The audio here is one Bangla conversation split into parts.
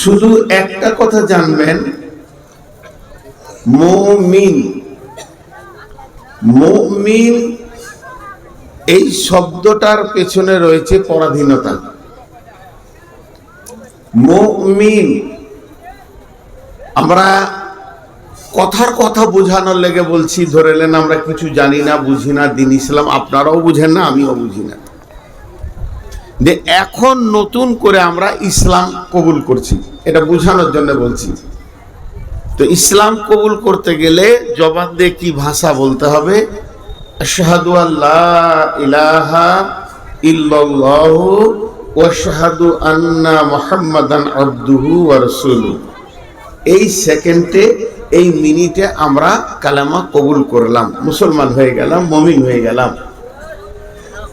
শুধু একটা কথা জানবেন, মমিন মমিন এই শব্দটার পেছনে রয়েছে পরাধীনতা। মমিন, আমরা কথার কথা বোঝানোর লেগে বলছি ধরেলেন আমরা কিছু জানি না, বুঝি না, দিন ইসলাম, আপনারাও বুঝেন না, আমিও বুঝি না। যে এখন নতুন করে আমরা ইসলাম কবুল করছি। এটা বোঝানোর জন্য বলছি। তো ইসলাম কবুল করতে গেলে জবাব দিয়ে কি ভাষা বলতে হবে? আল্লাহ ইলাহা এই সেকেন্ডে, এই মিনিটে আমরা কালামা কবুল করলাম। মুসলমান হয়ে গেলাম, মমিন হয়ে গেলাম।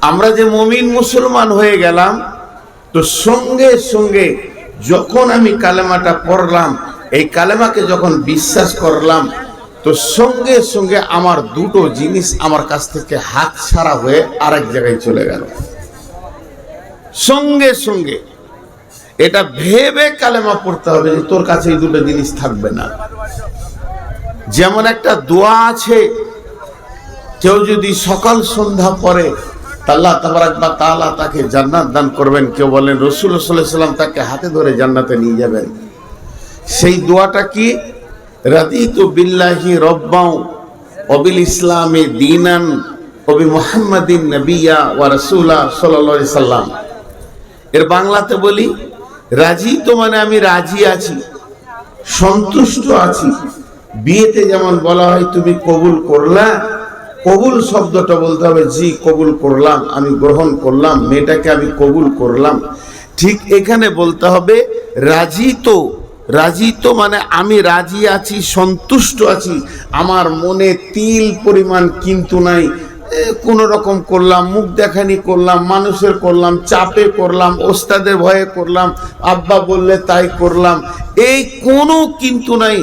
আমরা যে মমিন মুসলমান হয়ে গেলাম, তো সঙ্গে সঙ্গে যখন আমি কালেমাটা পড়লাম, এই কালেমাকে যখন বিশ্বাস করলাম, তো সঙ্গে সঙ্গে আমার দুটো জিনিস আমার কাছ থেকে হাত ছাড়া হয়ে আরেক জায়গায় চলে গেল। সঙ্গে সঙ্গে এটা ভেবে কালেমা পড়তে হবে যে তোর কাছে এই দুটো জিনিস থাকবে না। যেমন একটা দোয়া আছে, কেউ যদি সকাল সন্ধ্যা পরে আল্লাহ তাবারাক বা তাআলা তাকে জান্নাত দান করবেন। কেউ বলেন রসুল সাল্লাম তাকে হাতে ধরে জান্নাতে নিয়ে যাবেন। সেই দোয়াটা কি? রাদিতু বিল্লাহি রব্বাও অবিল ইসলামে দিনান অবি মুহাম্মাদিন নবিয়া ওয়া রাসূলা সাল্লাল্লাহু আলাইহি সাল্লাম এর বাংলাতে বলি, রাজি তো মানে আমি রাজি আছি, সন্তুষ্ট আছি। বিয়েতে যেমন বলা হয়, তুমি কবুল করলা কবুল শব্দটা বলতে হবে, জি, কবুল করলাম, আমি গ্রহণ করলাম, মেয়েটাকে আমি কবুল করলাম। ঠিক এখানে বলতে হবে, রাজি তো রাজি তো মানে আমি রাজি আছি, সন্তুষ্ট আছি, আমার মনে তিল পরিমাণ কিন্তু নাই কোনো রকম করলাম, মুখ দেখানি করলাম, মানুষের করলাম, চাপে করলাম, ওস্তাদের ভয়ে করলাম, আব্বা বললে তাই করলাম। এই কোনো কিন্তু নাই,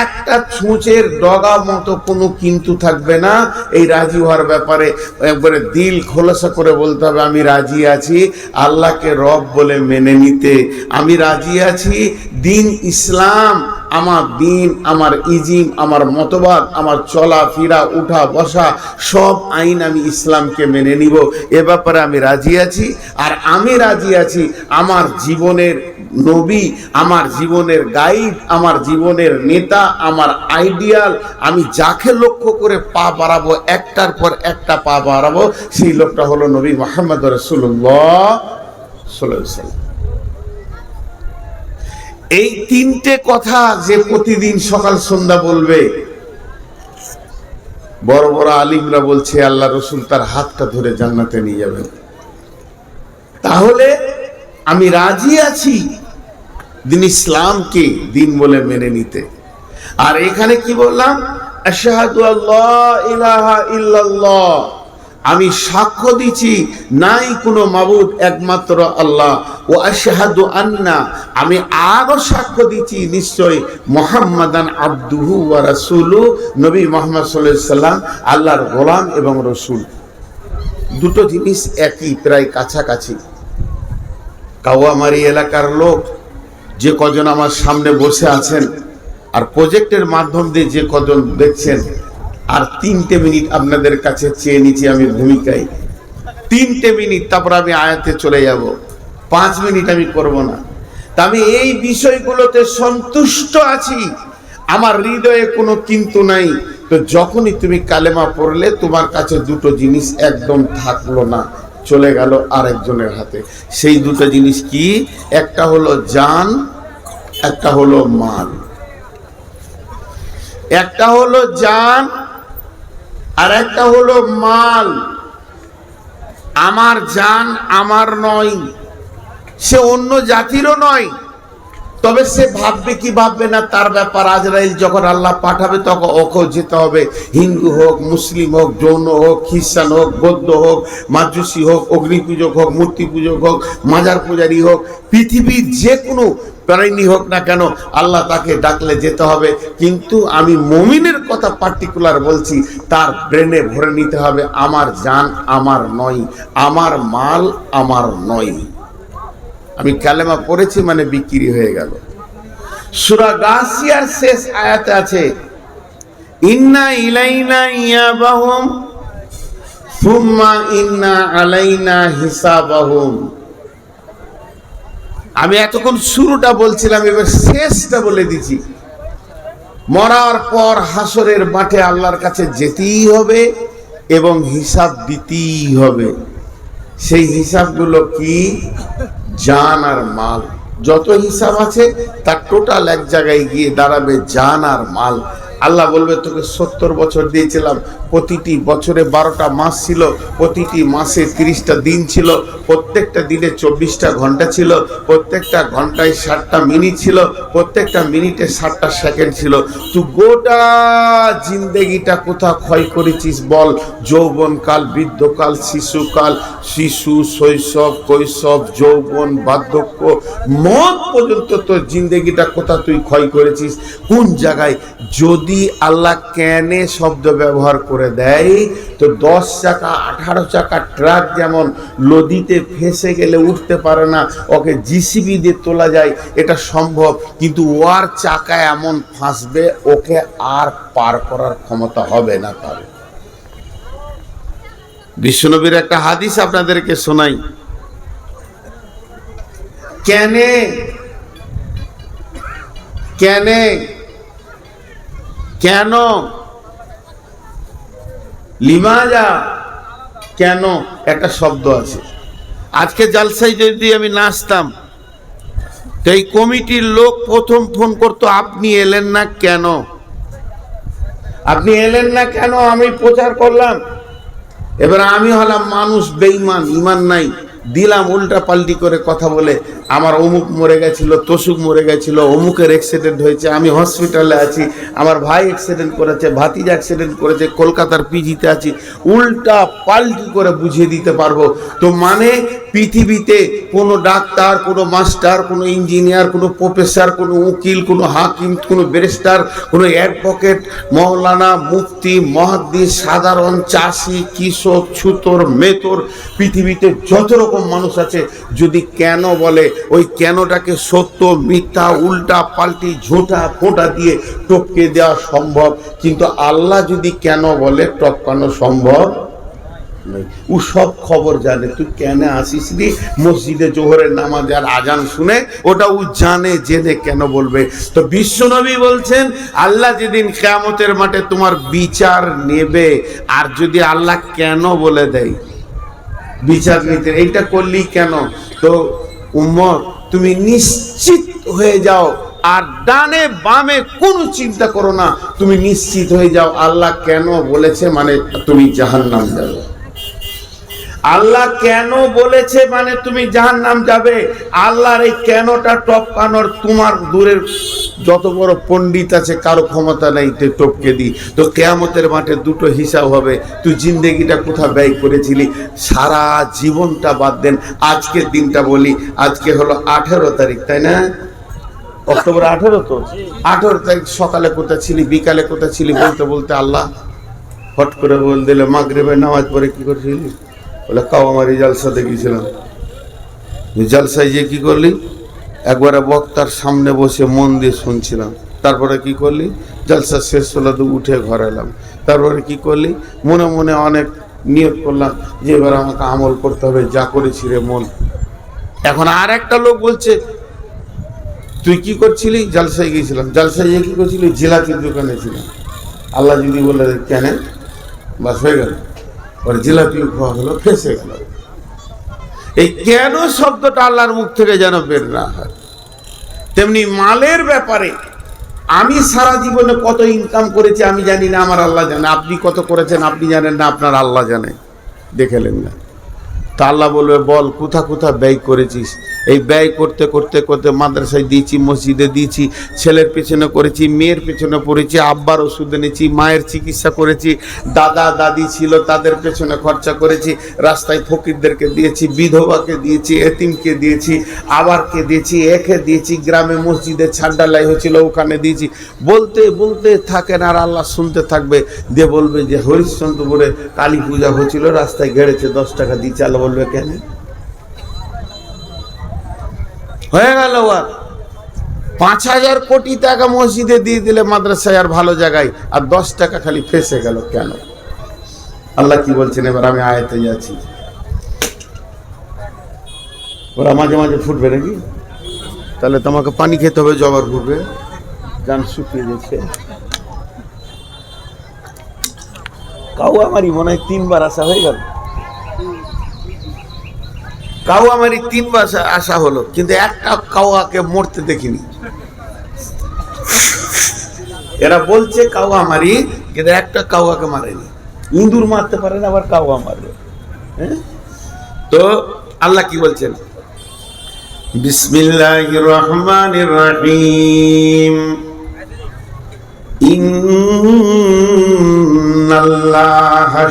একটা ছুঁচের ডগা মতো কোনো কিন্তু থাকবে না। এই রাজি হওয়ার ব্যাপারে একবারে দিল খোলাসা করে বলতে হবে, আমি রাজি আছি, আল্লাহকে রব বলে মেনে নিতে। আমি রাজি আছি, দিন ইসলাম আমার দিন, আমার ইজিম, আমার মতবাদ, আমার চলা, ফিরা, উঠা, বসা, সব আইন আমি ইসলামকে মেনে নিব। এ ব্যাপারে আমি রাজি আছি। আর আমি রাজি আছি, আমার জীবনের নবী, আমার জীবনের গাইড, আমার জীবনের নেতা, আমার আইডিয়াল, আমি যাকে লক্ষ্য করে পা বাড়াবো, একটার পর একটা পা বাড়াবো, সেই লোকটা হলো নবী মোহাম্মদ রসুল্লাহ সাল্লাম এই তিনটে কথা যে প্রতিদিন সকাল সন্ধ্যা বলবে, বড় বড় আলিমরা বলছে, আল্লাহ রসুল তার হাতটা ধরে জান্নাতে নিয়ে যাবেন। তাহলে আমি রাজি আছি দিন ইসলামকে দিন বলে মেনে নিতে। আর এখানে কি বললাম? আল্লাহ ইলাহা ইল্লাল্লাহ। আমি সাক্ষ্য দিচ্ছি, নাই কোনো মাবুদ, একমাত্র আল্লাহ। ও আশহাদু আন্না, আমি আরও সাক্ষ্য দিচ্ছি, নিশ্চয় মোহাম্মদান আব্দুহু ওয়া রাসূলু, নবী মোহাম্মদ আলাইহি সাল্লাম, আল্লাহর গোলাম এবং রসুল। দুটো জিনিস একই, প্রায় কাছাকাছি। কাওয়ামারি এলাকার লোক যে কজন আমার সামনে বসে আছেন, আর প্রজেক্টের মাধ্যম দিয়ে যে কজন দেখছেন আর তিনটে মিনিট আপনাদের কাছে চেয়ে নিচ্ছি আমি ভূমিকায়। তিনটে মিনিট, তারপর আমি আয়াতে চলে যাব। পাঁচ মিনিট আমি করব না। তা আমি এই বিষয়গুলোতে সন্তুষ্ট আছি। আমার হৃদয়ে কোনো কিন্তু নাই। তো যখনই তুমি কালেমা পড়লে, তোমার কাছে দুটো জিনিস একদম থাকল না। চলে গেল আরেকজনের হাতে। সেই দুটো জিনিস কি? একটা হলো জান, একটা হলো মাল। একটা হলো জান আর একটা হলো মাল। আমার জান আমার নয় সে অন্য জাতিরও নয়। তবে সে ভাববে কি ভাববে না, তার ব্যাপার আজরাইল যখন আল্লাহ পাঠাবে তখন ওকেও যেতে হবে। হিন্দু হোক, মুসলিম হোক জৈন হোক, খ্রিস্টান হোক, বৌদ্ধ হোক মাজুসি হোক অগ্নি পূজক হোক মূর্তি পূজক হোক, মাজার পূজারী হোক, পৃথিবীর যে কোনো প্রাণী হোক না কেন আল্লাহ তাকে ডাকলে যেতে হবে। কিন্তু আমি মমিনের কথা পার্টিকুলার বলছি, তার ব্রেনে ভরে নিতে হবে, আমার জান আমার নয়, আমার মাল আমার নয়। আমি কালেমা পড়েছি মানে বিক্রি হয়ে গেল। সুরা গাছিয়ার শেষ আয়াতে আছে, ইন্না ইলাইনা ইয়াবাহুম, সুম্মা ইন্না আলাইনা হিসাবাহুম। আমি এতক্ষণ শুরুটা বলছিলাম, এবার শেষটা বলে দিছি মরার পর হাসরের মাঠে আল্লাহর কাছে যেতেই হবে এবং হিসাব দিতেই হবে। সেই হিসাবগুলো কি? জান আর মাল। যত হিসাব আছে, তার টোটাল এক জায়গায় গিয়ে দাঁড়াবে জান আর মাল। আল্লাহ বলবে, তোকে সত্তর বছর দিয়েছিলাম। প্রতিটি বছরে বারোটা মাস ছিল, প্রতিটি মাসে তিরিশটা দিন ছিল। প্রত্যেকটা দিনে চব্বিশটা ঘণ্টা ছিল, প্রত্যেকটা ঘন্টায় ষাটটা মিনিট ছিল প্রত্যেকটা মিনিটে ষাটটা সেকেন্ড ছিল। তুই গোটা জিন্দেগিটা কোথা ক্ষয় করেছিস বল? যৌবনকাল, বৃদ্ধকাল, শিশুকাল, শিশু, শৈশব, কৈশব, যৌবন, বার্ধক্য মত পর্যন্ত তোর জিন্দেগিটা কোথা তুই ক্ষয় করেছিস? কোন জায়গায়? যদি আল্লাহ ক্যানে শব্দ ব্যবহার করে দেয়, তো দশ চাকা, আঠারো চাকা ট্রাক যেমন নদীতে ফেসে গেলে উঠতে পারে না, ওকে জিসিবি দিয়ে তোলা যায়, এটা সম্ভব। কিন্তু ওয়ার চাকা এমন ফাঁসবে, ওকে আর পার করার ক্ষমতা হবে না কারও বিশ্বনবীর একটা হাদিস আপনাদেরকে শোনাই। কেনে? কেনে? কেন? লিমাজা? কেন? একটা শব্দ আছে। আজকে জালসাই যদি আমি নাচতাম তো এই কমিটির লোক প্রথম ফোন করতো, আপনি এলেন না কেন? আপনি এলেন না কেন? আমি প্রচার করলাম। এবার আমি হলাম মানুষ বেইমান ইমান নাই। দিলাম, উল্টা পাল্টি করে কথা বলে, আমার অমুক মরে গেছিল তসুক মরে গেছিল, অমুকের অ্যাক্সিডেন্ট হয়েছে, আমি হসপিটালে আছি, আমার ভাই অ্যাক্সিডেন্ট করেছে, ভাতিজা অ্যাক্সিডেন্ট করেছে, কলকাতার পিজিতে আছি, উল্টা পাল্টি করে বুঝিয়ে দিতে পারব। তো মানে পৃথিবীতে কোনো ডাক্তার, কোনো মাস্টার, কোনো ইঞ্জিনিয়ার কোনো প্রফেসর কোনো উকিল, কোনো হাকিম, কোনো ব্যারিস্টার কোনো অ্যাডভোকেট মৌলানা, মুফতি, মহাদ্দিস, সাধারণ চাষি, কৃষক, ছুতর, মেতর, পৃথিবীতে যত রকম মানুষ আছে যদি কেন বলে, ওই কেনটাকে সত্য, মিথ্যা, উল্টা, পাল্টি, ঝোঁটা ফোঁটা দিয়ে টপকে দেওয়া সম্ভব। কিন্তু আল্লাহ যদি কেন বলে, টপকানো সম্ভব। ও সব খবর জানে। তুই কেন আসিস নি মসজিদে জোহরের নামাজ আর আজান শুনে ওটা ও জানে, জেনে কেন বলবে? তো বিশ্বনবী বলছেন, আল্লাহ যেদিন কেয়ামতের মাঠে তোমার বিচার নেবে, আর যদি আল্লাহ কেন বলে দেয়? বিচার নিতে। এইটা করলি কেন? তো উমর তুমি নিশ্চিত হয়ে যাও আর ডানে বামে কোনো চিন্তা করো না। তুমি নিশ্চিত হয়ে যাও। আল্লাহ কেন বলেছে মানে তুমি জাহান্নাম যাবে। আল্লাহ কেন বলেছে মানে তুমি জাহান নাম যাবে? আল্লাহর এই কেনটা টপকানোর তোমার দূরের যত বড় পণ্ডিত আছে, কারও ক্ষমতা নেই তুই টপকে দিই তো কেয়ামতের মাঠে দুটো হিসাব হবে। তুই জিন্দেগিটা কোথা ব্যয় করেছিলি? সারা জীবনটা বাদ দেন। আজকের দিনটা বলি, আজকে হলো আঠেরো তারিখ, তাই না? অক্টোবর আঠেরো তো? আঠেরো তারিখ সকালে কোথায় ছিলি, বিকালে কোথায় ছিলি বলতে বলতে আল্লাহ হট করে বল দিলে, মাগরেবের নামাজ পড়ে কি করছিলি? বলে কাউ আমার এই জালসাতে গিয়েছিলাম জালসায় যে কি করলি? একবারে বক্তার সামনে বসে মন দিয়ে শুনছিলাম। তারপরে কি করলি? জালসা শেষ হলো তো উঠে ঘর এলাম। তারপরে কি করলি? মনে মনে অনেক নিয়োগ করলাম যে এবার আমাকে আমল করতে হবে, যা করেছি রে মন। এখন আর একটা লোক বলছে, তুই কি করছিলি? জালসায় গিয়েছিলাম। জালসায় গিয়ে কি করছিলি? জিলাপির দোকানে ছিলাম। আল্লাহ যদি বলে কেন? বাস হয়ে গেল। পরে জিলাপি খাওয়া হলো ফেসে গেল। এই কেন শব্দটা আল্লাহর মুখ থেকে যেন বের না হয়? তেমনি মালের ব্যাপারে আমি সারা জীবনে কত ইনকাম করেছি আমি জানি না, আমার আল্লাহ জানে। আপনি কত করেছেন, আপনি জানেন না, আপনার আল্লাহ জানে। দেখেলেন না। তা আল্লাহ বলবে, বল, কোথা কোথা ব্যয় করেছিস? এই ব্যয় করতে করতে করতে মাদ্রাসায় দিয়েছি, মসজিদে দিয়েছি, ছেলের পেছনে করেছি, মেয়ের পেছনে পড়েছি, আব্বার ওষুধ এনেছি, মায়ের চিকিৎসা করেছি, দাদা, দাদি ছিল, তাদের পেছনে খরচা করেছি, রাস্তায় ফকিরদেরকে দিয়েছি, বিধবাকে দিয়েছি, এতিমকে দিয়েছি, আবারকে দিয়েছি, একে দিয়েছি, গ্রামে মসজিদে ছাড্ডালাই হয়েছিল, ওখানে দিয়েছি। বলতে বলতে থাকেন আর আল্লাহ শুনতে থাকবে। দিয়ে বলবে যে, হরিশ্চন্দ্রপুরে কালী পূজা হয়েছিল, রাস্তায় গেড়েছে, দশ টাকা দিচ্ছে আল্লাহ বলবে কেন হয়ে গেল পাঁচ হাজার কোটি টাকা মসজিদে দিয়ে দিলে মাদ্রাসায় আর ভালো জায়গায়, আর দশ টাকা খালি ফেসে গেল কেন? আল্লাহ কি বলছেন? এবার আমি আয়াতে যাচ্ছি। ওরা মাঝে মাঝে ফুটবে নাকি? তাহলে তোমাকে পানি খেতে হবে, জবার ফুটবে গান শুকিয়ে গেছে। কাউ আমারই মনে হয় তিনবার আসা হয়ে গেল। কাউ আমারই তিনবার আসা- হলো, কিন্তু একটা কাউয়াকে মরতে দেখিনি। এরা বলছে কাউ আমারই, কিন্তু একটা কাউয়াকে মারেনি। ইঁদুর মারতে পারে না, আবার কাউয়া মারবে। হ্যাঁ? তো আল্লাহ কি বলছেন? বিসমিল্লাহির রহমানির রহিম। ইন্নাল্লাহা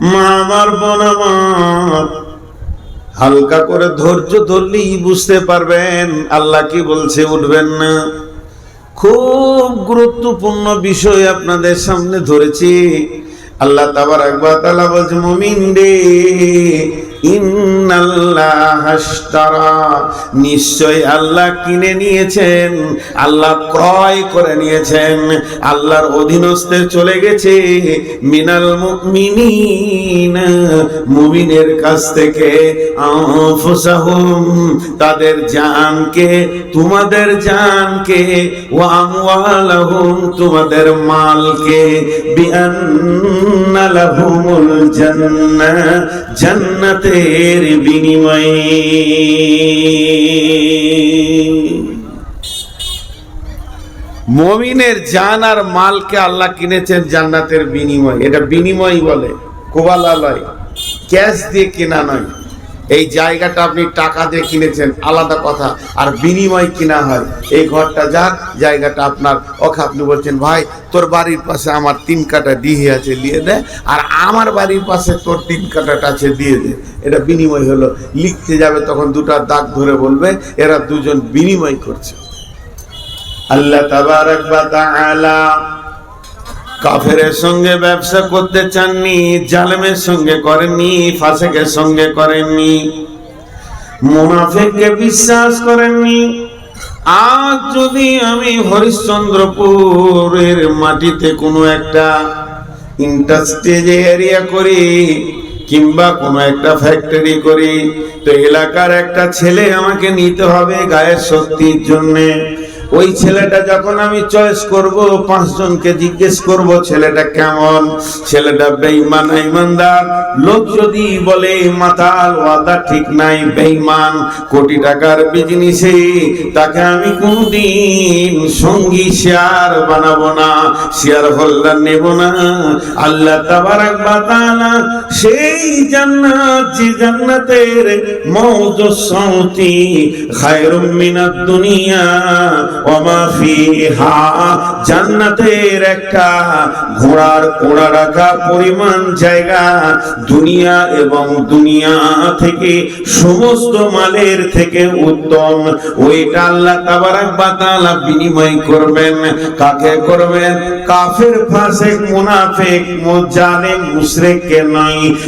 মা আমার বোন আমার। হালকা করে ধৈর্য ধরলেই বুঝতে পারবেন, আল্লাহ কি বলছে উঠবেন না। খুব গুরুত্বপূর্ণ বিষয় আপনাদের সামনে ধরেছি। আল্লাহ তাবার একবার তালা বলছে, মমিন রে নিশ্চয় আল্লাহ কিনে নিয়েছেন, আল্লাহ ক্রয় করে নিয়েছেন, আল্লাহর অধীনস্থে চলে গেছে। মিনাল মুমিনের কাছ থেকে তাদের জানকে, তোমাদের জানকে তোমাদের মালকে জান্নাহ জান্নাতের বিনিময়ে। মমিনের জান আর মালকে আল্লাহ কিনেছেন জান্নাতের বিনিময়। এটা বিনিময় বলে কোবালালয় ক্যাশ দিয়ে কেনা নয়। এই জায়গাটা আপনি টাকা দিয়ে কিনেছেন, আলাদা কথা। আর বিনিময় কিনা হয়। এই ঘরটা যাক, জায়গাটা আপনার ওকে আপনি বলছেন, ভাই, তোর বাড়ির পাশে আমার তিন কাটা ডিহি আছে, দিয়ে দে। আর আমার বাড়ির পাশে তোর তিন কাটাটা আছে, দিয়ে দে। এটা বিনিময় হলো। লিখতে যাবে, তখন দুটা দাগ ধরে বলবে, এরা দুজন বিনিময় করছে। আল্লাহ তাবারক ওয়া তাআলা কাফেরের সঙ্গে ব্যবসা করতে চাননি, জালেমের সঙ্গে করেননি, ফাসেকের সঙ্গে করেননি। মুনাফিককে বিশ্বাস করেননি। আজ যদি আমি হরিশ্চন্দ্রপুরের মাটিতে কোনো একটা ইন্ডাস্ট্রিজ এরিয়া করি, কিংবা কোনো একটা ফ্যাক্টরি করি, তো এলাকার একটা ছেলে আমাকে নিতে হবে গায়ের শক্তির জন্যে। ওই ছেলেটা যখন আমি চয়েস করব, পাঁচজনকে জিজ্ঞেস করব, ছেলেটা কেমন? ছেলেটা বেঈমান ইমানদার লোক যদি বলে, মাতাল ওয়াদা ঠিক নাই, বেঈমান, কোটি টাকার বিজনেসে তাকে আমি কোনদিন সঙ্গী শেয়ার বানাবো না শেয়ার হোল্ডার নেব না। আল্লাহ তাবারাক তাআলা সেই জান্নাত, যে জান্নাতের মৌজ সাউতি খায়রুম মিনাদ দুনিয়া ওমা ফিহা জান্নাতের একটা ঘোড়ার কোড়া রাখা পরিমাণ জায়গা দুনিয়া এবং দুনিয়া থেকে সমস্ত মালের থেকে উত্তম। ওইটা আল্লাহ তাআলা বিনিময় করবেন। কাকে করবেন? কাফের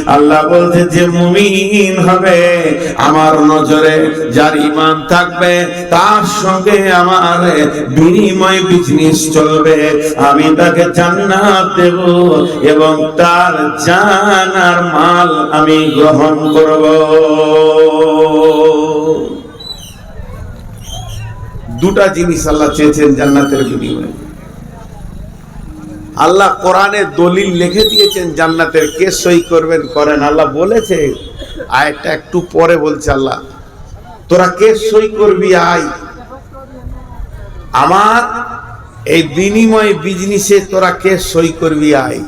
আল্লাহ বলছে যে মুমিন হবে। আমার নজরে যার ঈমান থাকবে, তার সঙ্গে আমার বিনিময় বিজনেস চলবে আমি তাকে জান্নাত দেব এবং তার জান আর মাল আমি গ্রহণ করব। দুটা জিনিস আল্লাহ চেয়েছেন জান্নাতের বিনিময়ে। আল্লাহ কোরআনে দলিল লিখে দিয়েছেন, জান্নাতের কে সই করবেন, করেন। আল্লাহ বলেছে আয়টা একটু পরে বলছে আল্লাহ, তোরা কে সই করবি আয়? আমার এই বিনিময় বিজনেসে তোরা কে সই করবি আয়।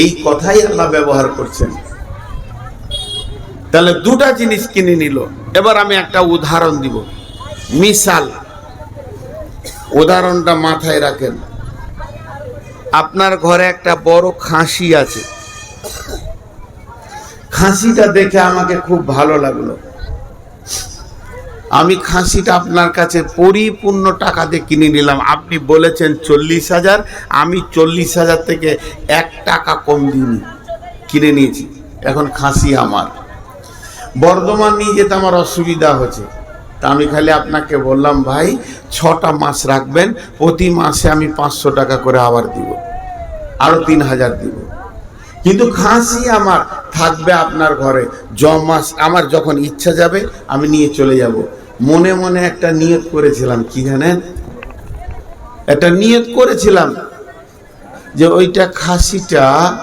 এই কথাই আল্লাহ ব্যবহার করছেন। তাহলে দুটা জিনিস কিনে নিল। এবার আমি একটা উদাহরণ দিব। মিসাল উদাহরণটা মাথায় রাখেন। আপনার ঘরে একটা বড় খাসি আছে। খাসিটা দেখে আমাকে খুব ভালো লাগল। আমি খাসিটা আপনার কাছে পরিপূর্ণ টাকা দিয়ে কিনে নিলাম। আপনি বলেছেন চল্লিশ হাজার, আমি চল্লিশ হাজার থেকে এক টাকা কম দিইনি। কিনে নিয়েছি। এখন খাসি আমার। বর্ধমান নিয়ে যেতে আমার অসুবিধা হচ্ছে। তা আমি খালি আপনাকে বললাম, ভাই, ছটা মাস রাখবেন, প্রতি মাসে আমি পাঁচশো টাকা করে আবার দিব। আরও তিন হাজার দিব। কিন্তু খাসি আমার থাকবে আপনার ঘরে। জ মাস আমার যখন ইচ্ছা যাবে, আমি নিয়ে চলে যাব। মনে মনে একটা নিয়ত করেছিলাম, কি জানেন? একটা নিয়ত করেছিলাম যে ওইটা খাসিটা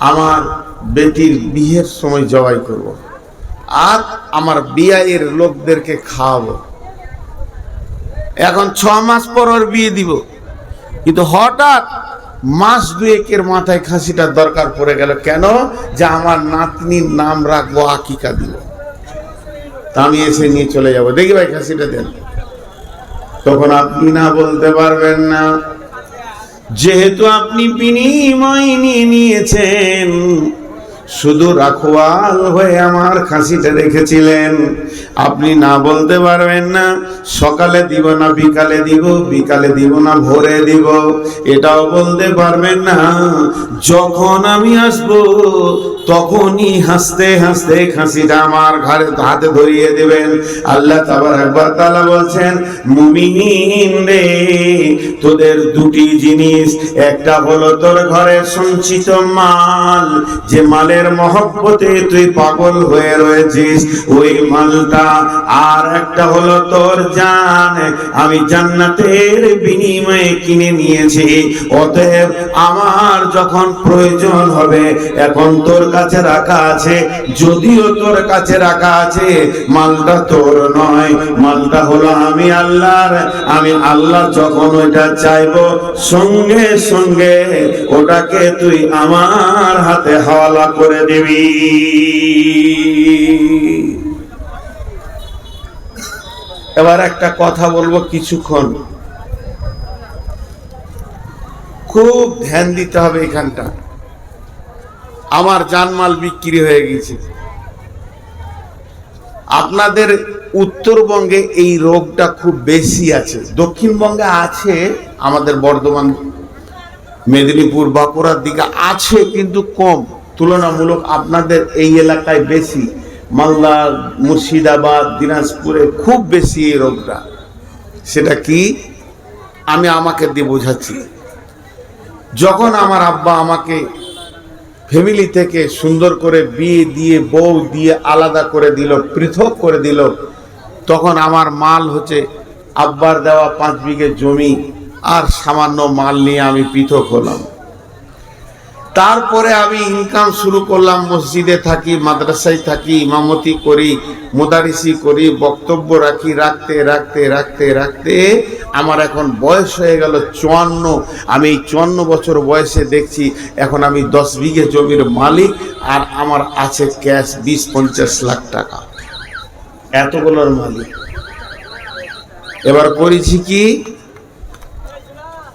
আমার বেটির বিয়ের সময় জবাই করব। আর আমার বিয়ের লোকদেরকে খাওয়াবো। এখন ছ মাস পর ওর বিয়ে দিব। কিন্তু হঠাৎ মাস দুয়েকের মাথায় খাসিটার দরকার পড়ে গেল। কেন? যে আমার নাতনির নাম রাখব আকিকা দিব। তা আমি এসে নিয়ে চলে যাব। দেখি ভাই, খাসিটা দেন। তখন আপনি না বলতে পারবেন না। যেহেতু আপনি বিনিময় নিয়ে নিয়েছেন শুধু রাখোয়াল হয়ে আমার খাসিটা রেখেছিলেন। আপনি না বলতে পারবেন না, সকালে দিব না, বিকালে দিব বিকালে দিব না, ভোরে দিব। এটাও বলতে পারবেন না, যখন আমি আসব, তখনই হাসতে হাসতে খাসিটা আমার ঘরে হাতে ধরিয়ে দেবেন। আল্লাহ তাবার একবার তালা বলছেন মুমিন রে, তোদের দুটি জিনিস, একটা হলো তোর ঘরে সঞ্চিত মাল, যে মালের মহব্বতে তুই পাগল হয়ে রয়েছিস। ওই মালটা আর একটা হলো তোর জান। আমি জান্নাতের বিনিময়ে কিনে নিয়েছি। অতএব আমার যখন প্রয়োজন হবে, এখন তোর কাছে রাখা আছে। যদিও তোর কাছে রাখা আছে, মালটা তোর নয়। মালটা হলো আমি আল্লাহর। আমি আল্লাহ যখন ওইটা চাইব, সঙ্গে সঙ্গে ওটাকে তুই আমার হাতে হাওয়ালা করে দিবি। এবার একটা কথা বলব কিছুক্ষণ। খুব ধ্যান দিতে হবে এখানটা। আমার জানমাল বিক্রি হয়ে গেছে। আপনাদের উত্তরবঙ্গে এই রোগটা খুব বেশি আছে। দক্ষিণবঙ্গে আছে, আমাদের বর্ধমান, মেদিনীপুর, বাঁকুড়ার দিকে আছে, কিন্তু কম। তুলনামূলক আপনাদের এই এলাকায় বেশি। মালদা, মুর্শিদাবাদ, দিনাজপুরে খুব বেশি এই রোগটা। সেটা কি? আমি আমাকে দিয়ে বোঝাচ্ছি। যখন আমার আব্বা আমাকে ফ্যামিলি থেকে সুন্দর করে বিয়ে দিয়ে, বউ দিয়ে আলাদা করে দিল, পৃথক করে দিল, তখন আমার মাল হচ্ছে আব্বার দেওয়া পাঁচ বিঘে জমি আর সামান্য মাল নিয়ে আমি পৃথক হলাম। তারপরে আমি ইনকাম শুরু করলাম, মসজিদে থাকি, মাদ্রাসায় থাকি, ইমামতি করি, মোদারিসি করি, বক্তব্য রাখি, রাখতে রাখতে রাখতে রাখতে আমার এখন বয়স হয়ে গেল চুয়ান্ন। আমি এই চুয়ান্ন বছর বয়সে দেখছি এখন আমি দশ বিঘে জমির মালিক আর আমার আছে ক্যাশ বিশ, পঞ্চাশ লাখ টাকা। এতগুলোর মালিক। এবার করেছি কি?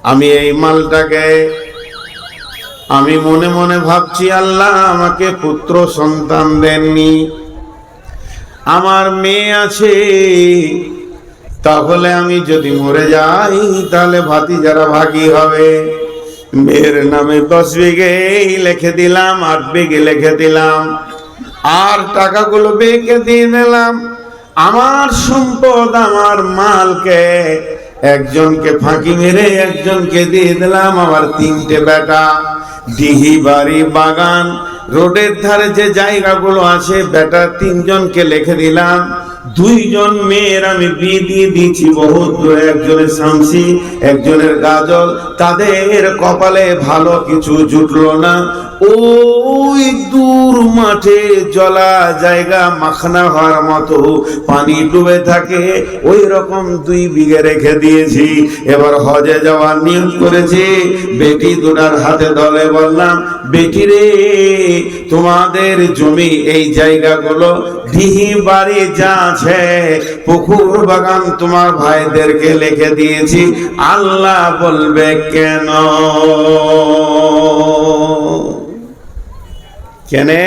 আমি এই মালটাকে আমি মনে মনে ভাবছি, আল্লাহ আমাকে পুত্র সন্তান দেননি। আমার মেয়ে আছে, তাহলে আমি যদি মরে যাই, তাহলে ভাতি যারা ভাগি হবে। মেয়ের নামে দশ বিঘে লিখে দিলাম, আট বিঘে লিখে দিলাম। আর টাকাগুলো বেঁকে দিয়ে দিলাম আমার সম্পদ, আমার মালকে একজনকে ফাঁকি মেরে একজনকে দিয়ে দিলাম আমার তিনটে বেটা। ডিহি বাড়ি বাগান, রোডের ধারে যে জায়গাগুলো আছে, বেটা তিনজনকে লিখে দিলাম। দুইজন মেয়ের আমি বিয়ে দিয়ে দিয়েছি বহুত দূরে। একজনের শামসি, একজনের গাজল। তাদের কপালে ভালো কিছু জুটলো না। ওই দূর মাঠে জলা জায়গা মাখনা হওয়ার মতো পানি ডুবে থাকে। ওই রকম দুই বিঘে রেখে দিয়েছি। এবার হজে যাওয়ার নিয়ম করেছি। বেটি দুটার হাতে দলে বললাম, বেটি রে, তোমাদের জমি এই জায়গাগুলো ডিহি বাড়ি যা আছে পুকুর বাগান তোমার ভাইদেরকে লিখে দিয়েছি। আল্লাহ বলবে কেন? কেনে?